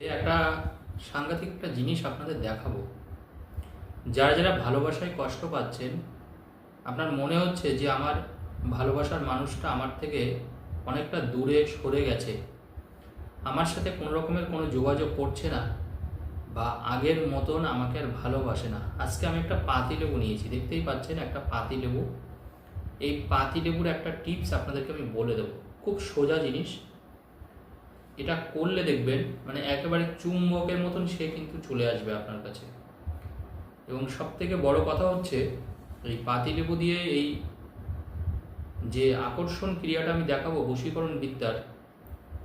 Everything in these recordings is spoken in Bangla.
একটা সাংঘাতিক একটা জিনিস আপনাদের দেখাবো। যারা যারা ভালোবাসায় কষ্ট পাচ্ছেন, আপনার মনে হচ্ছে যে আমার ভালোবাসার মানুষটা আমার থেকে অনেকটা দূরে সরে গেছে। আমার সাথে কোনো রকমের কোনো যোগাযোগ করছে না বা আগের মতন আমাকে আর ভালোবাসে না। আজকে আমি একটা পাতি লেবু নিয়েছি, দেখতেই পাচ্ছেন একটা পাতি লেবু। এই পাতি লেবুর একটা টিপস আপনাদেরকে আমি বলে দেবো। খুব সোজা জিনিস এটা করলে দেখবেন মানে একেবারে চুম্বকের মতন সে কিন্তু চলে আসবে আপনার কাছে। এবং সব থেকে বড় কথা হচ্ছে, এই পাতিলেবু দিয়ে এই যে আকর্ষণ ক্রিয়াটা আমি দেখাবো বশীকরণ বিদ্যার,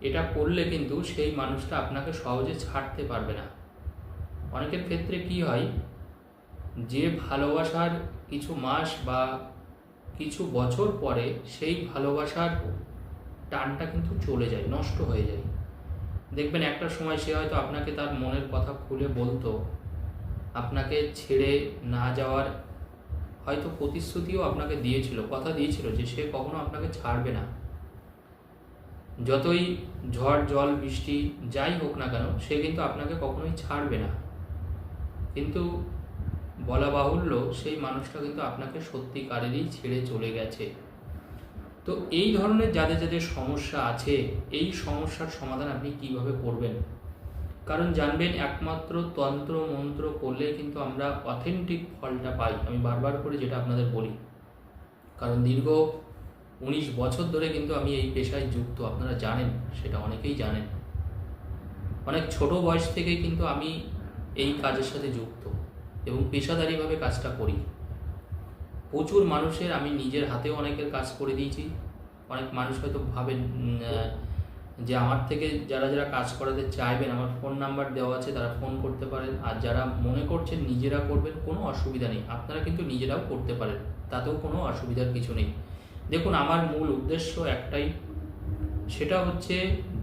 এটা করলে কিন্তু সেই মানুষটা আপনাকে সহজে ছাড়তে পারবে না। অনেকের ক্ষেত্রে কি হয়, যে ভালোবাসার কিছু মাস বা কিছু বছর পরে সেই ভালোবাসার টানটা কিন্তু চলে যায়, নষ্ট হয়ে যায়। দেখবেন একটা সময় সে হয়তো আপনাকে তার মনের কথা খুলে বলতো। আপনাকে ছেড়ে না যাওয়ার হয়তো প্রতিশ্রুতিও আপনাকে দিয়েছিল, কথা দিয়েছিল যে সে কখনো আপনাকে ছাড়বে না। যতই ঝড়, জল, বৃষ্টি যাই হোক না কেন, সে কিন্তু আপনাকে কখনোই ছাড়বে না। কিন্তু বলা বাহুল্য, সেই মানুষটা কিন্তু আপনাকে সত্যিকারেরই ছেড়ে চলে গেছে। তো এই ধরনের যাদের যাদের সমস্যা আছে, এই সমস্যার সমাধান আপনি কীভাবে করবেন? কারণ জানবেন একমাত্র তন্ত্র মন্ত্র করলে কিন্তু আমরা অথেন্টিক ফলটা পাই। আমি বারবার করে যেটা আপনাদের বলি। কারণ দীর্ঘ উনিশ বছর ধরে কিন্তু আমি এই পেশায় যুক্ত। আপনারা জানেন, সেটা অনেকেই জানেন। অনেক ছোট বয়স থেকে কিন্তু আমি এই কাজের সাথে যুক্ত এবং পেশাদারিভাবে কাজটা করি। প্রচুর মানুষের, আমি নিজের হাতেও অনেকের কাজ করে দিয়েছি। অনেক মানুষ হয়তো ভাবেন যে আমার থেকে যারা যারা কাজ করাতে চাইবেন, আমার ফোন নাম্বার দেওয়া আছে, তারা ফোন করতে পারেন। আর যারা মনে করছেন নিজেরা করবেন, কোনো অসুবিধা নেই। আপনারা কিন্তু নিজেরাও করতে পারেন, তাতেও কোনো অসুবিধার কিছু নেই। দেখুন, আমার মূল উদ্দেশ্য একটাই, সেটা হচ্ছে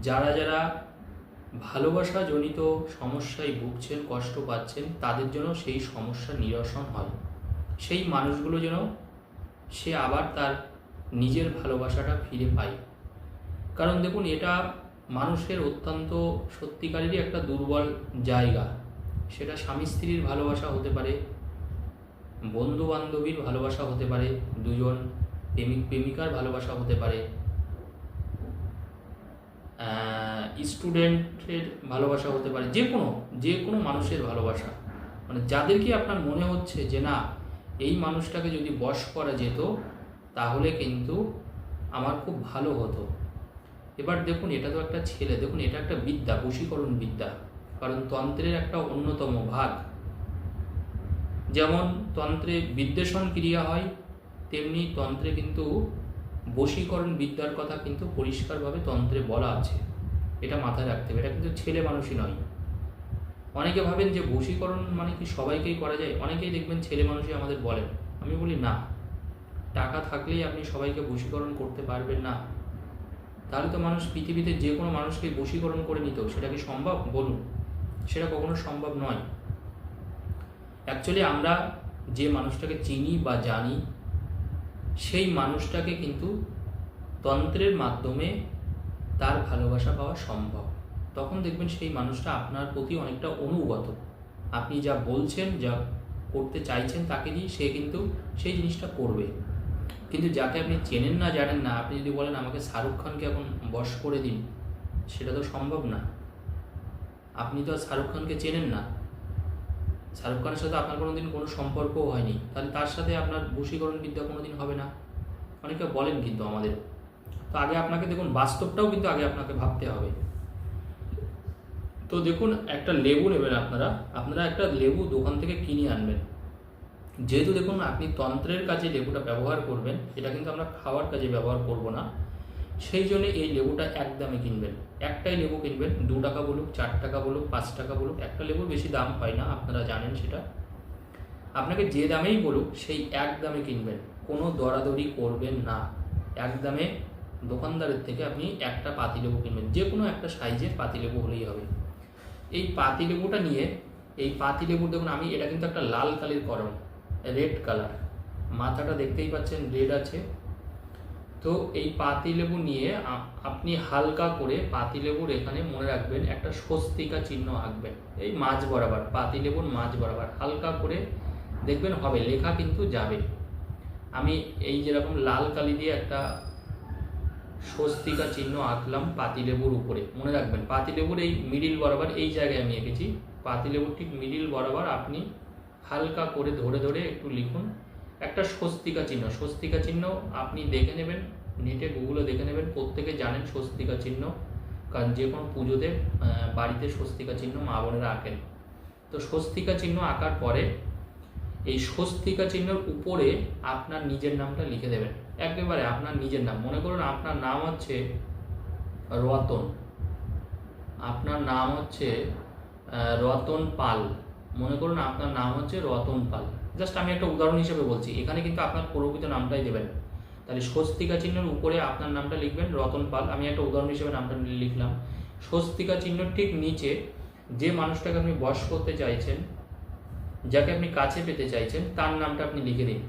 যারা যারা ভালোবাসা জনিত সমস্যায় ভুগছেন, কষ্ট পাচ্ছেন, তাদের জন্য সেই সমস্যা নিরসন হয়। সেই মানুষগুলো যেন সে আবার তার নিজের ভালোবাসাটা ফিরে পায়। কারণ দেখুন, এটা মানুষের অত্যন্ত সত্যিকারেরই একটা দুর্বল জায়গা। সেটা স্বামী স্ত্রীর ভালোবাসা হতে পারে বন্ধু বান্ধবীর ভালোবাসা হতে পারে, দুজন প্রেমিক প্রেমিকার ভালোবাসা হতে পারে। স্টুডেন্টের ভালোবাসা হতে পারে যে কোনো যে কোনো মানুষের ভালোবাসা। মানে যাদেরকে আপনার মনে হচ্ছে যে না এই মানুষটাকে যদি বশ করা যেত, তাহলে কিন্তু আমার খুব ভালো হতো। এবার দেখুন, এটা তো একটা ছেলে, দেখুন, এটা একটা বিদ্যা, বশীকরণ বিদ্যা, কারণ তন্ত্রের একটা অন্যতম ভাগ। যেমন তন্ত্রে বিদ্বেষণ ক্রিয়া হয়, তেমনি তন্ত্রে কিন্তু বশীকরণ বিদ্যার কথা কিন্তু পরিষ্কারভাবে তন্ত্রে বলা আছে। এটা মাথায় রাখতে হবে, এটা কিন্তু ছেলে মানুষই নয়। অনেকে ভাবেন যে বশীকরণ মানে কি সবাইকেই করা যায়? অনেকেই দেখবেন ছেলে মানুষই আমাদের বলেন। আমি বলি, না। টাকা থাকলেই আপনি সবাইকে বশীকরণ করতে পারবেন না। তাহলে তো মানুষ পৃথিবীতে যে কোনো মানুষকে বশীকরণ করে নিত। সেটা কি সম্ভব? বলুন। সেটা কখনো সম্ভব নয়। অ্যাকচুয়ালি আমরা যে মানুষটাকে চিনি বা জানি, সেই মানুষটাকে কিন্তু তন্ত্রের মাধ্যমে তার ভালোবাসা পাওয়া সম্ভব। তখন দেখবেন সেই মানুষটা আপনার প্রতি অনেকটা অনুগত। আপনি যা বলছেন, যা করতে চাইছেন তাকে দিয়ে সে কিন্তু সেই জিনিসটা করবে। কিন্তু যাকে আপনি চেনেন না, জানেন না, আপনি যদি বলেন, আমাকে শাহরুখ খানকে এখন বশ করে দিন, সেটা তো সম্ভব না। আপনি তো আর শাহরুখ খানকে চেনেন না। শাহরুখ খানের সাথে আপনার কোনো দিন কোনো সম্পর্কও হয়নি। তাহলে তার সাথে আপনার বশীকরণ বিদ্যা কোনোদিন হবে না। অনেকে বলেন কিন্তু আমাদের। তো আগে আপনাকে দেখুন, বাস্তবটাও কিন্তু আগে আপনাকে ভাবতে হবে। তো দেখুন, একটা লেবু নেবেন আপনারা। আপনারা একটা লেবু দোকান থেকে কিনে আনবেন। যেহেতু দেখুন, আপনি তন্ত্রের কাজে লেবুটা ব্যবহার করবেন, এটা কিন্তু আমরা খাওয়ার কাজে ব্যবহার করব না। সেই জন্য এই লেবুটা এক দামে কিনবেন। একটাই লেবু কিনবেন, দু টাকা বলুক, চার টাকা বলুক, পাঁচ টাকা বলুক, একটা লেবুর বেশি দাম হয় না, আপনারা জানেন সেটা। আপনাকে যে দামেই বলুক, সেই এক দামে কিনবেন। কোনো দরাদরি করবেন না। এক দামে দোকানদারের থেকে আপনি একটা পাতি লেবু কিনবেন। যে কোনো একটা সাইজের পাতি লেবু হলেই হবে। এই পাতিলেবুটা নিয়ে, এই পাতিলেবু দেখুন আমি, এটা কিন্তু একটা লাল কালির করম রেড কালার। মাথাটা দেখতেই পাচ্ছেন, রেড আছে। তো এই পাতিলেবু নিয়ে আপনি হালকা করে পাতিলেবুর এখানে মনে রাখবেন, একটা স্বস্তিকা চিহ্ন আঁকবেন। এই মাঝ বরাবর পাতিলেবুর মাঝ বরাবর, হালকা করে দেখবেন হবে, লেখা কিন্তু যাবে। আমি এই যেরকম লাল কালি দিয়ে একটা স্বস্তিকা চিহ্ন আঁকলাম পাতিলেবুর উপরে। মনে রাখবেন, পাতিলেবুর এই মিডিল বরাবর, এই জায়গায় আমি এঁকেছি। পাতিলেবুর ঠিক মিডিল বরাবর আপনি হালকা করে ধরে ধরে একটু লিখুন। একটা স্বস্তিকা চিহ্ন স্বস্তিকা চিহ্ন আপনি দেখে নেবেন, নেটে গুগলে দেখে নেবেন, প্রত্যেকে জানেন স্বস্তিকা চিহ্ন। কারণ যে কোনো পুজোতে বাড়িতে স্বস্তিকা চিহ্ন মা বোনেরা আঁকেন। তো স্বস্তিকা চিহ্ন আঁকার পরে এই স্বস্তিকা চিহ্নের উপরে আপনার নিজের নামটা লিখে দেবেন। একেবারে আপনার নিজের নাম। মনে করুন আপনার নাম হচ্ছে রতন। আপনার নাম হচ্ছে রতন পাল। মনে করুন আপনার নাম হচ্ছে রতন পাল। জাস্ট আমি একটা উদাহরণ হিসেবে বলছি। এখানে কিন্তু আপনার প্রকৃত নামটাই দেবেন। তাহলে স্বস্তিকা চিহ্নের উপরে আপনার নামটা লিখবেন রতন পাল। আমি একটা উদাহরণ হিসেবে নামটা লিখলাম। স্বস্তিকা চিহ্নের ঠিক নিচে যে মানুষটাকে আপনি বশ করতে চাইছেন যাকে আপনি কাছে পেতে চাইছেন, তার নামটা আপনি লিখে দিন।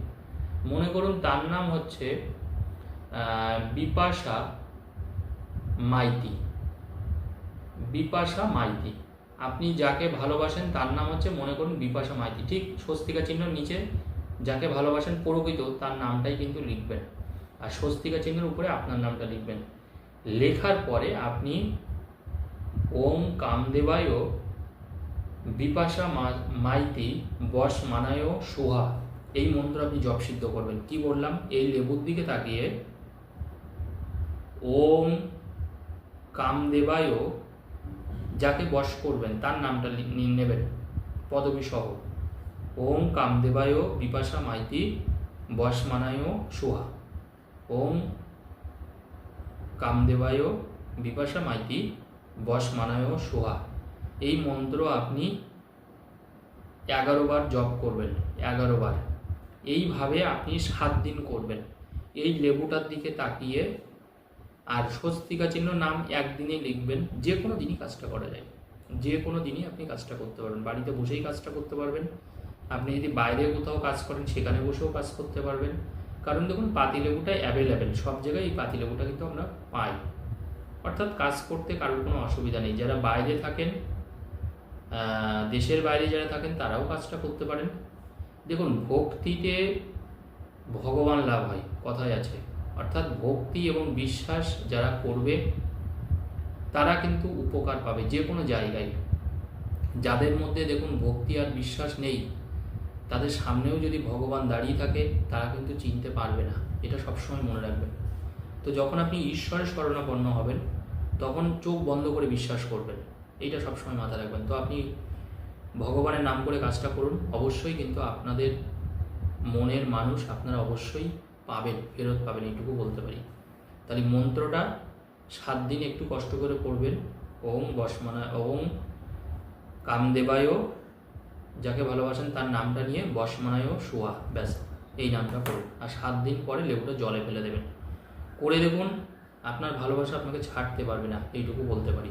মনে করুন তার নাম হচ্ছে বিপাশা মাইতি। বিপাশা মাইতি। আপনি যাকে ভালোবাসেন, তার নাম হচ্ছে, মনে করুন বিপাশা মাইতি। ঠিক স্বস্তিকা চিহ্ন নিচে যাকে ভালোবাসেন প্রকৃত, তার নামটাই কিন্তু লিখবেন। আর স্বস্তিকা চিহ্নের উপরে আপনার নামটা লিখবেন। লেখার পরে আপনি ওম কামদেবায় বিপাশা মাইতি বস মানায় সোহা। এই মন্ত্র আপনি জপ সিদ্ধ করবেন। কি বললাম? এই লেবুর দিকে তাকিয়ে ওম কামদেবায় যাকে বশ করবেন, তার নামটা নেবেন। পদবী সহ। ওম কামদেবায় বিপাশা মাইতি বশ মানায় সোহা। ওম কামদেবায় বিপাশা মাইতি বশ মানায় সোহা। এই মন্ত্র আপনি এগারো বার জপ করবেন এগারো বার এইভাবে আপনি সাত দিন করবেন। এই লেবুটার দিকে তাকিয়ে আর স্বস্তিকা চিহ্ন নাম একদিনে লিখবেন, যে কোনো দিনই কাজটা করা যায়। যে কোনো দিনই আপনি কাজটা করতে পারবেন। বাড়িতে বসেই কাজটা করতে পারবেন। আপনি যদি বাইরে কোথাও কাজ করেন, সেখানে বসেও কাজ করতে পারবেন। কারণ দেখুন পাতিলেবুটা অ্যাভেলেবেল সব জায়গায় এই পাতিলেবুটা কিন্তু আমরা পাই। অর্থাৎ কাজ করতে কারোর কোনো অসুবিধা নেই। যারা বাইরে থাকেন দেশের বাইরে যারা থাকেন তারাও কাজটা করতে পারেন। দেখুন, ভক্তিতে ভগবান লাভ হয় কথায় আছে। অর্থাৎ ভক্তি এবং বিশ্বাস যারা করবে, তারা কিন্তু উপকার পাবে যে কোনো জায়গায়। যাদের মধ্যে দেখুন ভক্তি আর বিশ্বাস নেই, তাদের সামনেও যদি ভগবান দাঁড়িয়ে থাকে, তারা কিন্তু চিনতে পারবে না। এটা সবসময় মনে রাখবেন। তো যখন আপনি ঈশ্বরের শরণাপন্ন হবেন, তখন চোখ বন্ধ করে বিশ্বাস করবেন। এইটা সবসময় মাথায় রাখবেন। তো আপনি ভগবানের নাম করে কাজটা করুন। অবশ্যই কিন্তু আপনাদের মনের মানুষ আপনারা অবশ্যই পাবেন, ফেরত পাবেন, এইটুকু বলতে পারি। তাহলে মন্ত্রটা সাত দিন একটু কষ্ট করে পড়বেন। ওম বসমনা, ওম কামদেবায় যাকে ভালোবাসেন তার নামটা নিয়ে বসমানায় শোয়া, ব্যাস, এই নামটা করুন আর সাত দিন পরে লেবুটা জলে ফেলে দেবেন। করে দেখুন, আপনার ভালোবাসা আপনাকে ছাড়তে পারবে না, এইটুকু বলতে পারি।